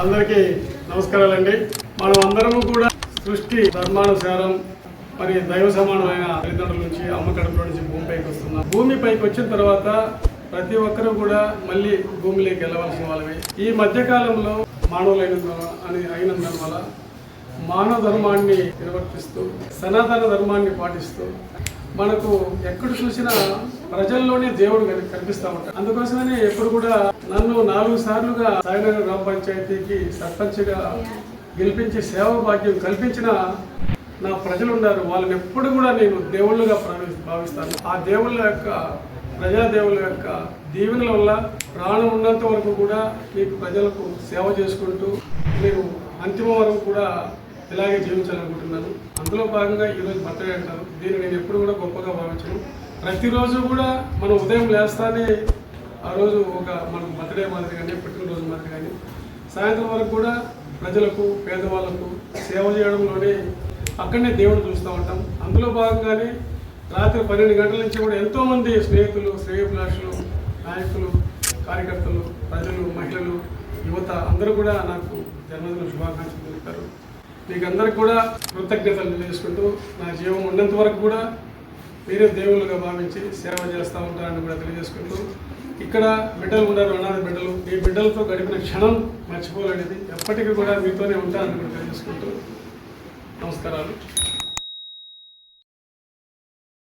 అందరికీ నమస్కారాలండి. మనం అందరము కూడా సృష్టి ధర్మానుసారం మరి దైవ సమానమైన తల్లిదండ్రుల నుంచి అమ్మ కడుపులో నుంచి భూమిపైకి వస్తున్నాం. భూమిపైకి వచ్చిన తర్వాత ప్రతి ఒక్కరూ కూడా మళ్ళీ భూమిలోకి వెళ్ళవలసిన వాళ్ళవి ఈ మధ్య కాలంలో మానవులైన అని అయినందున వల్ల మానవ ధర్మాన్ని నిర్వర్తిస్తూ సనాతన ధర్మాన్ని పాటిస్తూ మనకు ఎక్కడ చూసినా ప్రజల్లోనే దేవుడు కనిపిస్తా ఉంటాడు. అందుకోసమనే ఎప్పుడు కూడా నన్ను నాలుగు సార్లుగా సాయినగర్ గ్రామ పంచాయతీకి సర్పంచ్గా గెలిపించి సేవా భాగ్యం కల్పించిన నా ప్రజలు ఉన్నారు వాళ్ళని ఎప్పుడు కూడా నేను దేవుళ్ళుగా భావి- భావిస్తాను. ఆ దేవుళ్ళ యొక్క ప్రజాదేవుల యొక్క దీవెనల వల్ల ప్రాణం ఉన్నంత వరకు కూడా మీకు ప్రజలకు సేవ చేసుకుంటూ నేను అంతిమ వరకు కూడా ఇలాగే జీవించాలనుకుంటున్నాను అందులో భాగంగా ఈరోజు బర్త్డే అంటారు. దీన్ని నేను ఎప్పుడు కూడా గొప్పగా భావించను. ప్రతిరోజు కూడా మనం ఉదయం లేస్తానే ఆ రోజు ఒక మనం బర్త్డే మాదిరి కానీ పుట్టినరోజు మాదిరి కానీ సాయంత్రం వరకు కూడా ప్రజలకు పేదవాళ్ళకు సేవ చేయడంలోనే అక్కడనే దేవుడు చూస్తూ ఉంటాం. అందులో భాగంగానే రాత్రి పన్నెండు గంటల నుంచి కూడా ఎంతోమంది స్నేహితులు శ్రేయభిలాషులు నాయకులు కార్యకర్తలు ప్రజలు మహిళలు యువత అందరూ కూడా నాకు జన్మదిన శుభాకాంక్షలు తెలిపారు. మీకు అందరికి కూడా కృతజ్ఞతలు తెలియజేసుకుంటూ నా జీవం ఉన్నంత వరకు కూడా మీరే దేవుళ్ళుగా భావించి సేవ చేస్తూ ఉంటారని కూడా తెలియజేసుకుంటూ ఇక్కడ బిడ్డలు ఉన్నారు అనాథ బిడ్డలు. ఈ బిడ్డలతో గడిపిన క్షణం మర్చిపోలేనిది. ఎప్పటికీ కూడా మీతోనే ఉంటానని కూడా తెలియజేసుకుంటూ నమస్కారాలు.